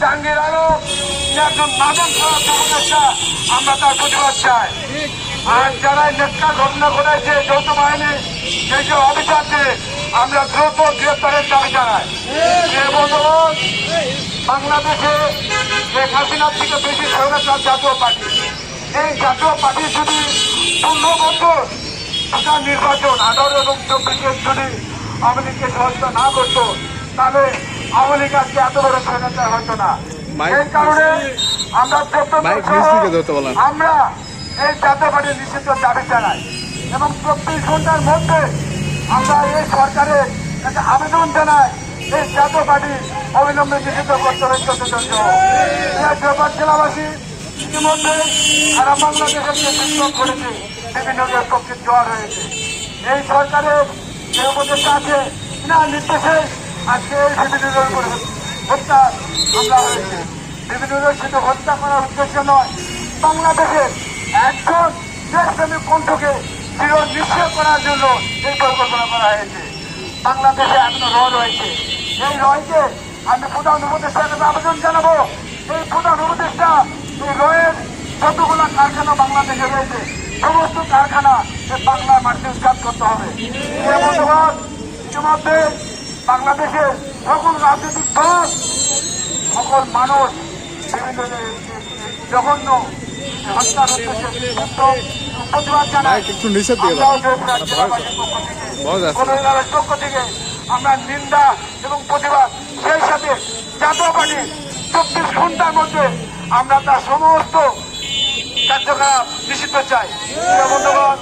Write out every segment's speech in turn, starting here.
জাহাঙ্গীর আলম একজন মাদক উপদেষ্টা আমরা তার প্রতিবাদ চাই। যারা নেতা ঘটনা ঘটাইছে, যৌথ বাহিনী সেই যে অফিসারদের আমরা দ্রুত গ্রেপ্তারের দাবি জানাই। বাংলাদেশে বেশি সরকার জাতীয় পার্টি। এই জাতীয় পার্টি যদি পূর্ণ বছর নির্বাচন, আঠারো এবং চব্বিশের যদি আওয়ামী লীগকে সহযোগিতা না করতো তাহলে আওয়ামী লীগ আজকে এত বড় স্বাধীনতা হতো না। এই কারণে আমরা। আমরা এই জাতীয় পার্টির নিষিদ্ধ দাবি জানাই এবং চব্বিশ ঘণ্টার মধ্যে আমরা এই সরকারের একটা আবেদন জানাই এই জাতীয় পার্টি অবিলম্বে নিষিদ্ধ করতে হবে জয়পাট জেলাবাসী ইতিমধ্যে সারা বাংলাদেশের যে বিক্ষোভ করেছে বিভিন্ন পক্ষে জোয়ার হয়েছে। এই সরকারের যে উপদেষ্টা আছে না নির্দেশে আজকে এই বিভিন্ন উপরে হত্যা হামলা হয়েছে। বিভিন্ন শুধু হত্যা করার উদ্দেশ্য নয়। বাংলাদেশের একজন দেশপ্রেমিক কণ্ঠকে চির নিশ্চয় করার জন্য এই পরিকল্পনা করা হয়েছে। বাংলাদেশে এখনও র রয়েছে। এই রয়কে আমি প্রধান উপদেষ্টার আবেদন জানাব। এই প্রধান উপদেষ্টা এই রয়ের যতগুলো কারখানা বাংলাদেশে রয়েছে, সমস্ত কারখানা এই বাংলার মাটিতে করতে হবে। ইতিমধ্যে বাংলাদেশের সকল রাজনৈতিক দল সকল মানুষ বিভিন্ন জঘন্য হত্যার প্রতিবাদ জানায়। পক্ষ থেকে, আমরা নিন্দা এবং প্রতিবাদ সেই সাথে জাতীয় পার্টি চব্বিশ ঘণ্টার মধ্যে আমরা তার সমস্ত কার্যকলাপ নিষিদ্ধ চাই। বন্ধুগণ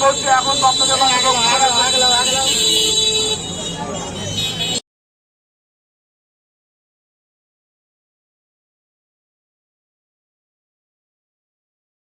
মুহূর্তে এখন আপনাদের